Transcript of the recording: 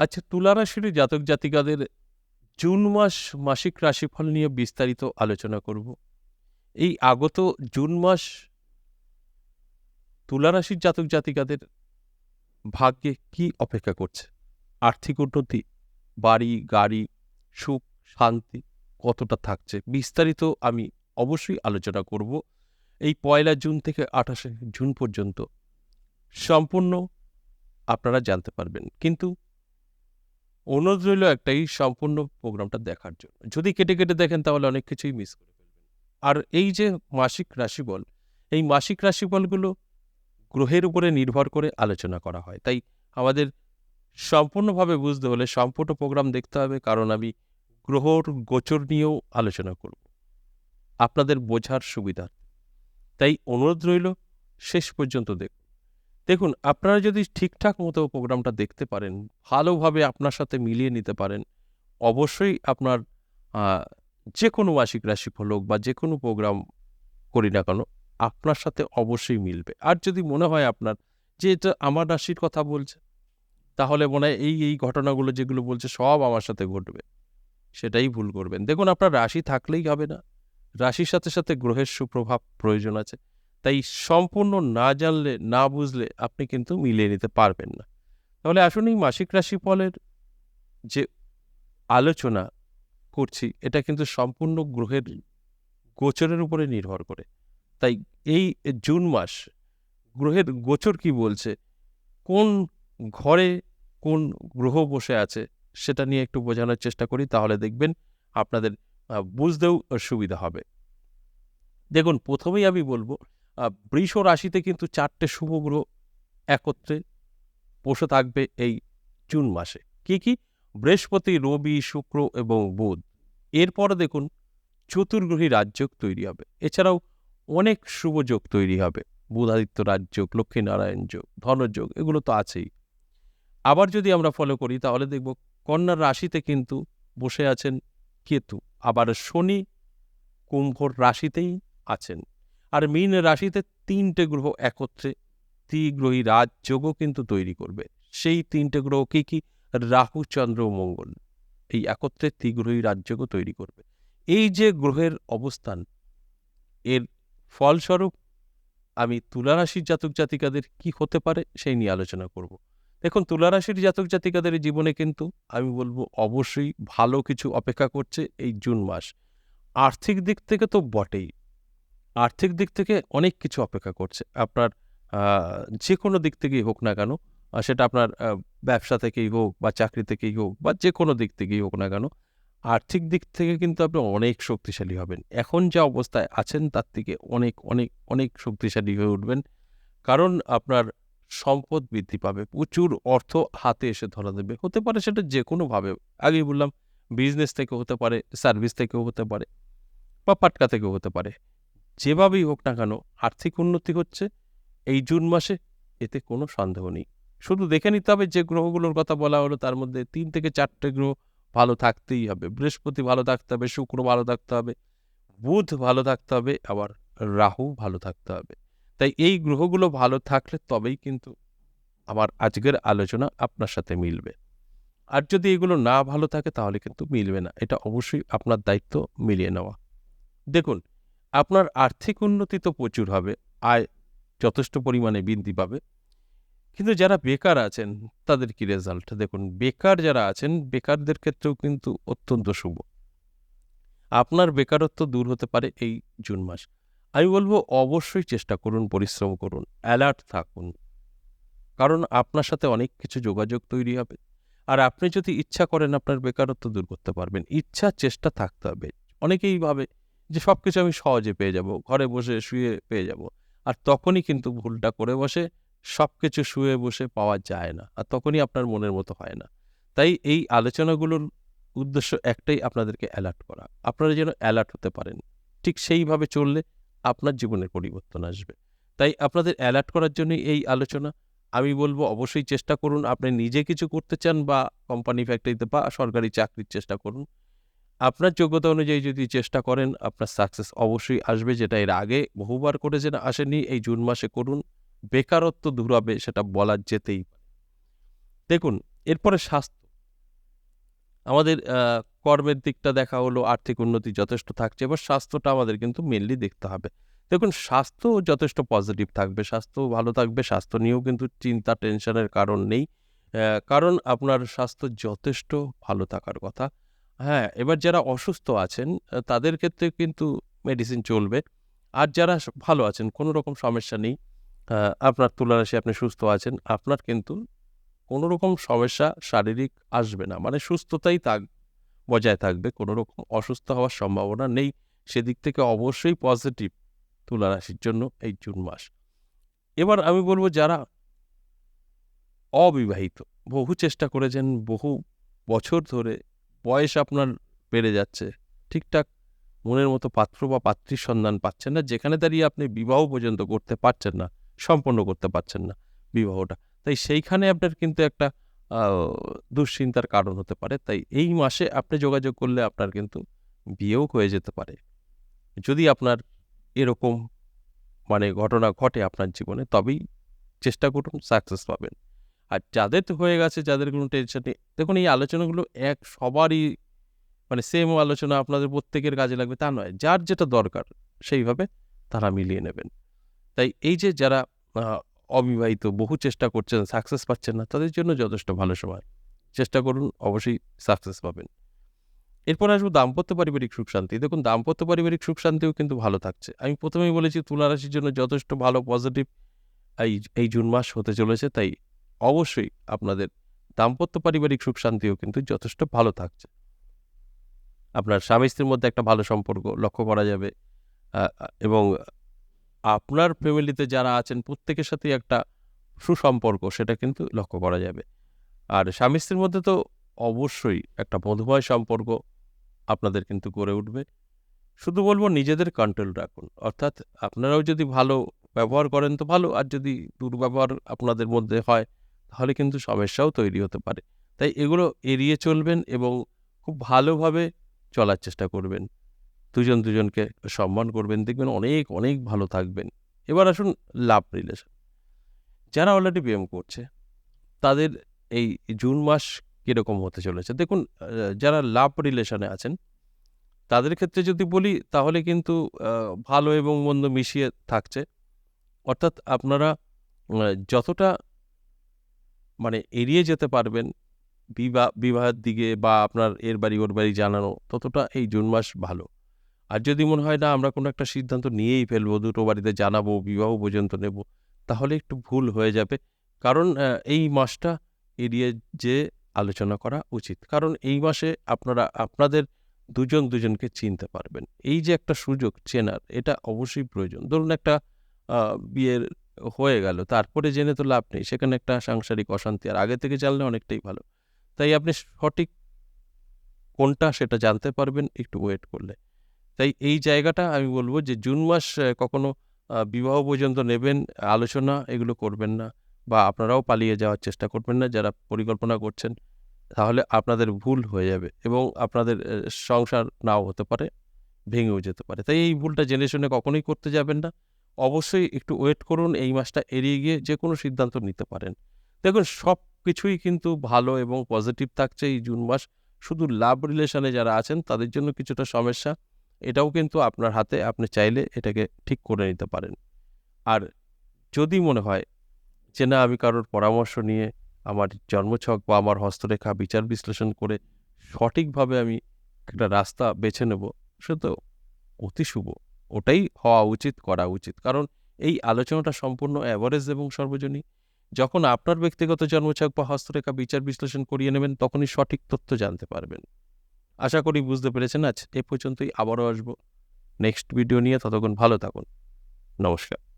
আচ্ছা তুলা রাশির জাতক জাতিকাদের জুন মাস মাসিক রাশিফল নিয়ে বিস্তারিত আলোচনা করব। এই আগত জুন মাস তুলা রাশির জাতক জাতিকাদের ভাগ্যে কি অপেক্ষা করছে? আর্থিক উন্নতি, বাড়ি, গাড়ি, সুখ, শান্তি কতটা থাকছে? বিস্তারিত আমি অবশ্যই আলোচনা করব। এই পয়লা জুন থেকে আঠাশে জুন পর্যন্ত সম্পূর্ণ আপনারা জানতে পারবেন। কিন্তু অনুরোধ রইল একটাই সম্পূর্ণ প্রোগ্রামটা দেখার জন্য। যদি কেটে কেটে দেখেন তাহলে অনেক কিছুই মিস করে আর এই যে মাসিক রাশিফল, এই মাসিক রাশিফলগুলো গ্রহের উপরে নির্ভর করে আলোচনা করা হয়। তাই আমাদের সম্পূর্ণভাবে বুঝতে হলে সম্পূর্ণ প্রোগ্রাম দেখতে হবে, কারণ আমি গ্রহর গোচর নিয়েও আলোচনা করব। আপনাদের বোঝার সুবিধা। তাই অনুরোধ রইল, শেষ পর্যন্ত দেখুন। দেখুন, আপনারা যদি ঠিকঠাক মতো প্রোগ্রামটা দেখতে পারেন, ভালোভাবে আপনার সাথে মিলিয়ে নিতে পারেন, অবশ্যই আপনার যে কোনো মাসিক রাশিফল হোক বা যে কোনো প্রোগ্রাম করি না কেন, আপনার সাথে অবশ্যই মিলবে। আর যদি মনে হয় আপনার যে এটা আমার রাশির কথা বলছে, তাহলে মনে হয় এই এই ঘটনাগুলো যেগুলো বলছে সব আমার সাথে ঘটবে, সেটাই ভুল করবেন। দেখুন, আপনার রাশি থাকলেই হবে না। রাশির সাথে সাথে গ্রহের সুপ্রভাব প্রয়োজন আছে। তাই সম্পূর্ণ না জানলে, না বুঝলে আপনি কিন্তু মিলিয়ে নিতে পারবেন না। তাহলে আসুন এই মাসিক রাশিফলের যে আলোচনা করছি, এটা কিন্তু সম্পূর্ণ গ্রহের গোচরের উপরে নির্ভর করে। তাই এই জুন মাস গ্রহের গোচর কি বলছে? কোন ঘরে কোন গ্রহ বসে আছে সেটা নিয়ে একটু বোঝানোর চেষ্টা করি, তাহলে দেখবেন আপনাদের বুঝতেও সুবিধা হবে। দেখুন, প্রথমেই আমি বলব বৃষ রাশিতে কিন্তু চারটে শুভ গ্রহ একত্রে বসে থাকবে এই জুন মাসে। কি কি? বৃহস্পতি, রবি, শুক্র এবং বুধ। এরপরে দেখুন, চতুর্গ্রহী রাজযোগ তৈরি হবে। এছাড়াও অনেক শুভ যোগ তৈরি হবে। বুধাদিত্য রাজযোগ, লক্ষ্মীনারায়ণ যোগ ধনযোগ এগুলো তো আছেই। আবার যদি আমরা ফলো করি, তাহলে দেখব কন্যার রাশিতে কিন্তু বসে আছেন কেতু। আবার শনি কুম্ভর রাশিতেই আছেন। আর মীন রাশিতে তিনটে গ্রহ একত্রে, ত্রিগ্রহী রাজযোগও কিন্তু তৈরি করবে। সেই তিনটে গ্রহ কী কী? রাহু, চন্দ্র মঙ্গল। এই একত্রে ত্রিগ্রহী রাজযোগও তৈরি করবে। এই যে গ্রহের অবস্থান, এর ফলস্বরূপ আমি তুলারাশির জাতক জাতিকাদের কি হতে পারে সেই নিয়ে আলোচনা করব। দেখুন, তুলারাশির জাতক জাতিকাদের জীবনে কিন্তু আমি বলব অবশ্যই ভালো কিছু অপেক্ষা করছে এই জুন মাস। আর্থিক দিক থেকে তো বটেই। আর্থিক দিক থেকে অনেক কিছু অপেক্ষা করছে। আপনার যে কোনো দিক থেকেই হোক না কেন সেটা আপনার ব্যবসা থেকেই হোক বা চাকরি থেকেই হোক বা যে কোনো দিক থেকেই হোক না কেন, আর্থিক দিক থেকে কিন্তু আপনি অনেক শক্তিশালী হবেন। এখন যা অবস্থায় আছেন তার থেকে অনেক অনেক অনেক শক্তিশালী হয়ে উঠবেন। কারণ আপনার সম্পদ বৃদ্ধি পাবে, প্রচুর অর্থ হাতে এসে ধরা দেবে। হতে পারে সেটা যে কোনোভাবে আগেই বললাম বিজনেস থেকে হতে পারে সার্ভিস থেকেও হতে পারে, বা পাটকা থেকেও হতে পারে। যেভাবেই হোক না কেন, আর্থিক উন্নতি হচ্ছে। এই জুন মাসে এতে কোনো সন্দেহ নেই। শুধু দেখে নিতে হবে যে গ্রহগুলোর কথা বলা হলো, তার মধ্যে তিন থেকে চারটে গ্রহ ভালো থাকতেই হবে। বৃহস্পতি ভালো থাকতে হবে, শুক্র ভালো থাকতে হবে, বুধ ভালো থাকতে হবে, আবার রাহু ভালো থাকতে হবে। তাই এই গ্রহগুলো ভালো থাকলে তবেই কিন্তু আমার আজকের আলোচনা আপনার সাথে মিলবে। আর যদি এগুলো না ভালো থাকে তাহলে কিন্তু মিলবে না। এটা অবশ্যই আপনার দায়িত্ব মিলিয়ে নেওয়া। দেখুন আপনার আর্থিক উন্নতি তো প্রচুর হবে, আয় যথেষ্ট পরিমাণে বৃদ্ধি পাবে। কিন্তু যারা বেকার আছেন, তাদের কি রেজাল্ট দেখুন, বেকার যারা আছেন, বেকারদের ক্ষেত্রেও কিন্তু অত্যন্ত শুভ। আপনার বেকারত্ব দূর হতে পারে এই জুন মাস। আমি বলব, অবশ্যই চেষ্টা করুন, পরিশ্রম করুন অ্যালার্ট থাকুন। কারণ আপনার সাথে অনেক কিছু যোগাযোগ তৈরি হবে। আর আপনি যদি ইচ্ছা করেন, আপনার বেকারত্ব দূর করতে পারবেন। ইচ্ছা, চেষ্টা থাকতে হবে। অনেকেই ভাবে যে সব কিছু আমি সহজে পেয়ে যাব, ঘরে বসে শুয়ে পেয়ে যাব। আর তখনই কিন্তু ভুলটা করে বসে সব কিছু শুয়ে বসে পাওয়া যায় না। আর তখনই আপনার মনের মতো হয় না। তাই এই আলোচনাগুলোর উদ্দেশ্য একটাই আপনাদেরকে অ্যালার্ট করা। আপনারা যেন অ্যালার্ট হতে পারেন। ঠিক সেইভাবে চললে আপনার জীবনের পরিবর্তন আসবে। তাই আপনাদের অ্যালার্ট করার জন্যই এই আলোচনা। আমি বলব অবশ্যই চেষ্টা করুন। আপনি নিজে কিছু করতে চান বা কোম্পানি ফ্যাক্টরিতে বা সরকারি চাকরির চেষ্টা করুন। আপনার যোগ্যতা অনুযায়ী যদি চেষ্টা করেন, আপনার সাকসেস অবশ্যই আসবে, যেটা এর আগে বহুবার করেছেন আসেনি এই জুন মাসে করুন। বেকারত্ব দূর হবে সেটা বলা যেতেই পারে। দেখুন, এরপরে স্বাস্থ্য। আমাদের কর্মের দিকটা দেখা হলো, আর্থিক উন্নতি যথেষ্ট থাকছে, এবার স্বাস্থ্যটা আমাদের কিন্তু মেনলি দেখতে হবে। দেখুন, স্বাস্থ্য যথেষ্ট পজিটিভ থাকবে, স্বাস্থ্য ভালো থাকবে, স্বাস্থ্য নিয়েও কিন্তু চিন্তা টেনশনের কারণ নেই। কারণ আপনার স্বাস্থ্য যথেষ্ট ভালো থাকার কথা। হ্যাঁ এবার যারা অসুস্থ আছেন তাদের ক্ষেত্রে কিন্তু মেডিসিন চলবে। আর যারা ভালো আছেন, কোনো রকম সমস্যা নেই আপনার তুলারাশি আপনি সুস্থ আছেন, আপনার কিন্তু কোনো রকম সমস্যা শারীরিক আসবে না। মানে সুস্থতাই থাক, বজায় থাকবে, কোনো রকম অসুস্থ হওয়ার সম্ভাবনা নেই। সেদিক থেকে অবশ্যই পজিটিভ তুলা রাশির জন্য এই জুন মাস। এবার আমি বলব যারা অবিবাহিত, বহু চেষ্টা করেছেন, বহু বছর ধরে বয়স আপনার বেড়ে যাচ্ছে। ঠিকঠাক মনের মতো পাত্র বা পাত্রীর সন্ধান পাচ্ছেন না, যেখানে দাঁড়িয়ে আপনি বিবাহ পর্যন্ত করতে পারছেন না, সম্পন্ন করতে পারছেন না বিবাহটা। তাই সেইখানে আপনার কিন্তু একটা দুশ্চিন্তার কারণ হতে পারে। তাই এই মাসে আপনি যোগাযোগ করলে আপনার কিন্তু বিয়েও হয়ে যেতে পারে। যদি আপনার এরকম মানে ঘটনা ঘটে আপনার জীবনে, তবেই চেষ্টা করুন সাকসেস পাবেন। আর যাদের তো হয়ে গেছে, যাদের কোনো টেনশন নেই, দেখুন এই আলোচনাগুলো এক সবারই মানে সেম আলোচনা আপনাদের প্রত্যেকের কাজে লাগবে, তা নয়, যার যেটা দরকার সেইভাবে তারা মিলিয়ে নেবেন। তাই এই যে যারা অবিবাহিত, বহু চেষ্টা করছেন সাকসেস পাচ্ছেন না, তাদের জন্য যথেষ্ট ভালো সময়। চেষ্টা করুন, অবশ্যই সাকসেস পাবেন। এরপর আসব দাম্পত্য পারিবারিক সুখ শান্তি। দেখুন, দাম্পত্য পারিবারিক সুখ শান্তিও কিন্তু ভালো থাকছে। আমি প্রথমেই বলেছি, তুলা রাশির জন্য যথেষ্ট ভালো পজিটিভ এই এই জুন মাস হতে চলেছে, তাই অবশ্যই আপনাদের দাম্পত্য পারিবারিক সুখ শান্তিও কিন্তু যথেষ্ট ভালো থাকছে। আপনার স্বামী স্ত্রীর মধ্যে একটা ভালো সম্পর্ক লক্ষ্য করা যাবে। এবং আপনার ফ্যামিলিতে যারা আছেন, প্রত্যেকের সাথে একটা সুসম্পর্ক, সেটা কিন্তু লক্ষ্য করা যাবে। আর স্বামী স্ত্রীর মধ্যে তো অবশ্যই একটা মধুময় সম্পর্ক আপনাদের কিন্তু গড়ে উঠবে। শুধু বলব নিজেদের কন্ট্রোল রাখুন। অর্থাৎ আপনারাও যদি ভালো ব্যবহার করেন তো ভালো, আর যদি দুর্ব্যবহার আপনাদের মধ্যে হয় তাহলে কিন্তু সমস্যাও তৈরি হতে পারে। তাই এগুলো এড়িয়ে চলবেন এবং খুব ভালোভাবে চলার চেষ্টা করবেন। দুজন দুজনকে সম্মান করবেন, দেখবেন অনেক অনেক ভালো থাকবেন। এবার আসুন লাভ রিলেশন। যারা অলরেডি প্রেম করছে, তাদের এই জুন মাস কীরকম হতে চলেছে? দেখুন যারা লাভ রিলেশনে আছেন, তাদের ক্ষেত্রে যদি বলি, তাহলে কিন্তু ভালো এবং মন্দ মিশিয়ে থাকছে। অর্থাৎ আপনারা যতটা মানে এড়িয়ে যেতে পারবেন। বিবাহ, বিবাহের দিকে বা আপনার এর বাড়ি, ওর বাড়ি জানানো ততটা এই জুন মাস ভালো। আর যদি মনে হয়, না, আমরা কোনো একটা সিদ্ধান্ত নিয়েই ফেলব, দুটো বাড়িতে জানাব, বিবাহ পর্যন্ত নেব, তাহলে একটু ভুল হয়ে যাবে। কারণ এই মাসটা এড়িয়ে যে আলোচনা করা উচিত। কারণ এই মাসে আপনারা, আপনাদের দুজন দুজনকে চিনতে পারবেন। এই যে একটা সুযোগ চেনার, এটা অবশ্যই প্রয়োজন। ধরুন একটা বিয়ের হয়ে গেল। তারপরে জেনে তো লাভ নেই। সেখানে একটা সাংসারিক অশান্তি। আর আগে থেকে জানলে অনেকটাই ভালো। তাই আপনি সঠিক কোনটা সেটা জানতে পারবেন, একটু ওয়েট করলে। তাই এই জায়গাটা আমি বলব যে, জুন মাস কখনো বিবাহ পর্যন্ত নেবেন, আলোচনা এগুলো করবেন না বা আপনারাও পালিয়ে যাওয়ার চেষ্টা করবেন না। যারা পরিকল্পনা করছেন, তাহলে আপনাদের ভুল হয়ে যাবে এবং আপনাদের সংসার নাও হতে পারে, ভেঙেও যেতে পারে। তাই এই ভুলটা জেনে শুনে কখনোই করতে যাবেন না। অবশ্যই একটু ওয়েট করুন, এই মাসটা এড়িয়ে গিয়ে যে কোনো সিদ্ধান্ত নিতে পারেন। দেখুন সব কিছুই কিন্তু ভালো এবং পজিটিভ থাকছে এই জুন মাস। শুধু লাভ রিলেশনে যারা আছেন, তাদের জন্য কিছুটা সমস্যা। এটাও কিন্তু আপনার হাতে, আপনি চাইলে এটাকে ঠিক করে নিতে পারেন। আর যদি মনে হয় যে না, আমি কারোর পরামর্শ নিয়ে আমার জন্মছক বা আমার হস্তরেখা বিচার বিশ্লেষণ করে সঠিকভাবে আমি একটা রাস্তা বেছে নেব, সে তো অতি শুভ। ওটাই হওয়া উচিত, করা উচিত। কারণ এই আলোচনাটা সম্পূর্ণ অ্যাভারেজ এবং সর্বজনী যখন আপনার ব্যক্তিগত জন্মছক বা হস্তরেখা বিচার বিশ্লেষণ করিয়ে নেবেন, তখনই সঠিক তথ্য জানতে পারবেন। আশা করি বুঝতে পেরেছেন। আজ এ পর্যন্তই, আবারও আসব। নেক্সট ভিডিও নিয়ে ততক্ষণ ভালো থাকুন। নমস্কার।